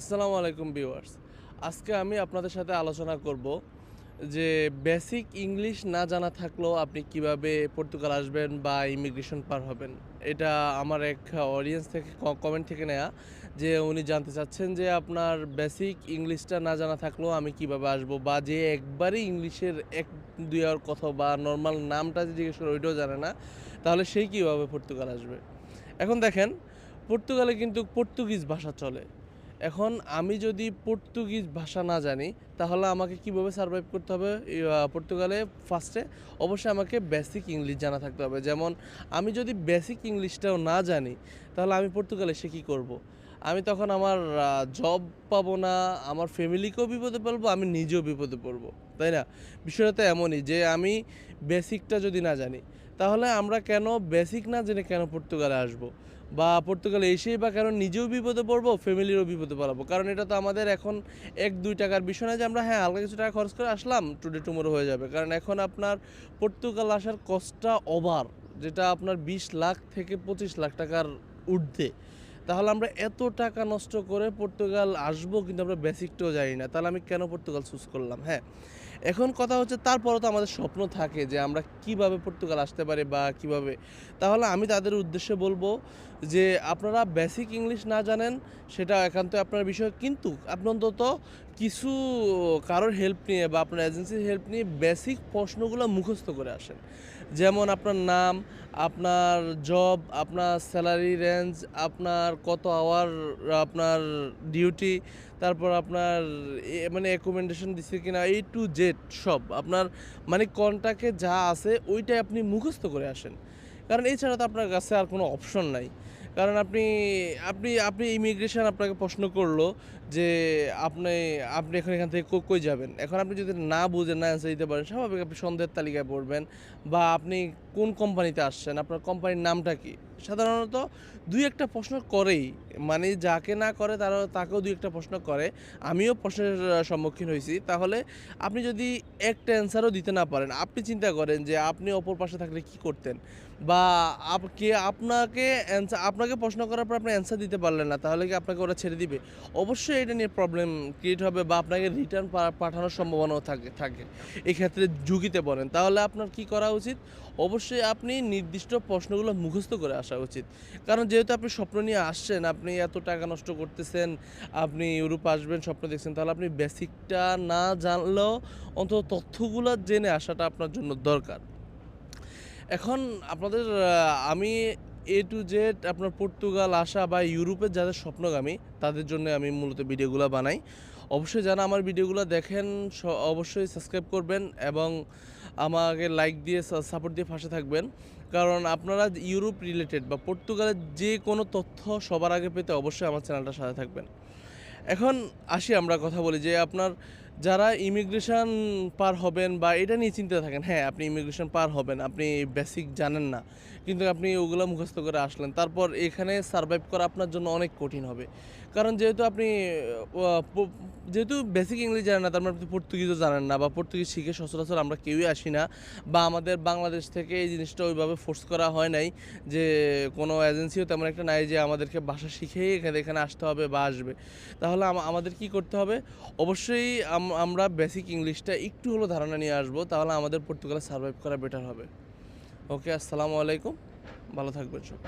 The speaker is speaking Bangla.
আসসালামু আলাইকুম ভিউয়ার্স। আজকে আমি আপনাদের সাথে আলোচনা করব যে বেসিক ইংলিশ না জানা থাকলেও আপনি কীভাবে পর্তুগাল আসবেন বা ইমিগ্রেশন পার হবেন। এটা আমার এক অডিয়েন্স থেকে কমেন্ট থেকে নেয়া যে উনি জানতে চাচ্ছেন যে আপনার বেসিক ইংলিশটা না জানা থাকলেও আমি কীভাবে আসব বা যে একবারই ইংলিশের এক, দুই আর কথা বা নর্মাল নামটা যে জিজ্ঞেস করে ওইটাও জানে না, তাহলে সেই কীভাবে পর্তুগাল আসবে? এখন দেখেন, পর্তুগালে কিন্তু পর্তুগিজ ভাষা চলে। এখন আমি যদি পর্তুগিজ ভাষা না জানি, তাহলে আমাকে কীভাবে সার্ভাইভ করতে হবে? পর্তুগালে ফার্স্টে অবশ্যই আমাকে বেসিক ইংলিশ জানা থাকতে হবে। যেমন, আমি যদি বেসিক ইংলিশটাও না জানি, তাহলে আমি পর্তুগালে সে কী করব। আমি তখন আমার জব পাবো না, আমার ফ্যামিলিকেও বিপদে পড়ব আমি নিজেও বিপদে পড়ব, তাই না? বিষয়টা তো এমনই যে আমি বেসিকটা যদি না জানি, তাহলে আমরা কেন বেসিক না জেনে কেন পর্তুগালে আসব? বা পর্তুগালে এসেই বা কেন নিজেও বিপদে পড়ব, ফ্যামিলিরও বিপদে পড়াবো। কারণ এটা তো আমাদের এখন এক, দুই টাকার বিষয় না যে আমরা হ্যাঁ হালকা কিছু টাকা খরচ করে আসলাম, টুডে টুমোরো হয়ে যাবে। কারণ এখন আপনার পর্তুগাল আসার কস্টটা ওভার যেটা আপনার বিশ লাখ থেকে পঁচিশ লাখ টাকার ঊর্ধ্বে। তাহলে আমরা এত টাকা নষ্ট করে পর্তুগাল আসব, কিন্তু আমরা বেসিকটাও জানি না। তাহলে আমি কেন পর্তুগাল চুজ করলাম? হ্যাঁ এখন কথা হচ্ছে তারপরও তো আমাদের স্বপ্ন থাকে যে আমরা কীভাবে পর্তুগাল আসতে পারি বা কীভাবে। তাহলে আমি তাদের উদ্দেশ্যে বলব যে আপনারা বেসিক ইংলিশ না জানেন, সেটা একান্ত আপনার বিষয়। কিন্তু আপনি অন্তত কিছু কারোর হেল্প নিয়ে বা আপনার এজেন্সির হেল্প নিয়ে বেসিক প্রশ্নগুলো মুখস্থ করে আসেন। যেমন আপনার নাম, আপনার জব আপনার স্যালারি রেঞ্জ আপনার কত আওয়ার আপনার ডিউটি তারপর আপনার এ- মানে অ্যাকোমেন্ডেশন দিচ্ছে কিনা এই টু জেড সব। আপনার মানে কন্টাকে যা আছে, ওইটাই আপনি মুখস্থ করে আসেন। কারণ এছাড়া তো আপনার কাছে আর কোনো অপশন নাই। কারণ আপনি আপনি আপনি ইমিগ্রেশন আপনাকে প্রশ্ন করল যে আপনি আপনি এখন এখান থেকে কই- যাবেন? এখন আপনি যদি না বুঝেন, না অ্যান্সার দিতে পারেন, স্বাভাবিক আপনি সন্দেহের তালিকায় পড়বেন। বা আপনি কোন কোম্পানিতে আসছেন, আপনার কোম্পানির নামটা কি? সাধারণত দুই একটা প্রশ্ন করেই মানে যাকে না করে তারা তাকেও দুই একটা প্রশ্ন করে। আমিও প্রশ্নের সম্মুখীন হয়েছি। তাহলে আপনি যদি একটা অ্যান্সারও দিতে না পারেন, আপনি চিন্তা করেন যে আপনি অপর পাশে থাকলে কি করতেন? বা কে আপনাকে অ্যান্সার আপনাকে প্রশ্ন করার পর আপনি অ্যান্সার দিতে পারলেন না, তাহলে কি আপনাকে ওরা ছেড়ে দিবে? অবশ্যই এটা নিয়ে প্রবলেম ক্রিয়েট হবে বা আপনাকে রিটার্ন পাঠানোর সম্ভাবনাও থাকে থাকে। এক্ষেত্রে ঝুঁকিতে পড়েন। তাহলে আপনার কি করা উচিত? অবশ্যই আপনি নির্দিষ্ট প্রশ্নগুলো মুখস্থ করে আসা উচিত। কারণ যেহেতু আপনি স্বপ্ন নিয়ে আসছেন, আপনি এত টাকা নষ্ট করতেছেন, আপনি ইউরোপ আসবেন, স্বপ্ন দেখছেন, তাহলে আপনি বেসিকটা না জানলেও অন্তত তথ্যগুলো জেনে আসাটা আপনার জন্য দরকার। এখন আপনাদের আমি এ টু জেড আপনার পর্তুগাল আসা বা ইউরোপের যাদের স্বপ্নগামী, তাদের জন্য আমি মূলত ভিডিওগুলো বানাই। অবশ্যই যারা আমার ভিডিওগুলো দেখেন অবশ্যই সাবস্ক্রাইব করবেন এবং আমাকে লাইক দিয়ে সাপোর্ট দিয়ে পাশে থাকবেন। কারণ আপনারা ইউরোপ রিলেটেড বা পর্তুগালের যে কোনো তথ্য সবার আগে পেতে অবশ্যই আমার চ্যানেলটার সাথে থাকবেন। এখন আসি আমরা কথা বলি যে আপনার যারা ইমিগ্রেশন পার হবেন বা এটা নিয়ে চিন্তা থাকেন হ্যাঁ আপনি ইমিগ্রেশন পার হবেন, আপনি বেসিক জানেন না, কিন্তু আপনি ওগুলো মুখস্থ করে আসলেন, তারপর এখানে সার্ভাইভ করা আপনার জন্য অনেক কঠিন হবে। কারণ যেহেতু আপনি যেহেতু বেসিক ইংলিশ জানেন না, তার মানে আপনি পর্তুগিজও জানেন না, বা পর্তুগিজ শিখে সচরাচর আমরা কেউই আসি না, বা আমাদের বাংলাদেশ থেকে এই জিনিসটা ওইভাবে ফোর্স করা হয় নাই যে কোনো এজেন্সিও তেমন একটা নাই যে আমাদেরকে ভাষা শিখেই এখানে এখানে আসতে হবে বা আসবে। তাহলে আমাদের কি করতে হবে? অবশ্যই আমরা বেসিক ইংলিশটা একটু হলো ধারণা নিয়ে আসব, তাহলে আমাদের পর্তুগালে সার্ভাইভ করা বেটার হবে। ওকে আসসালামু আলাইকুম, ভালো থাকবেন সব।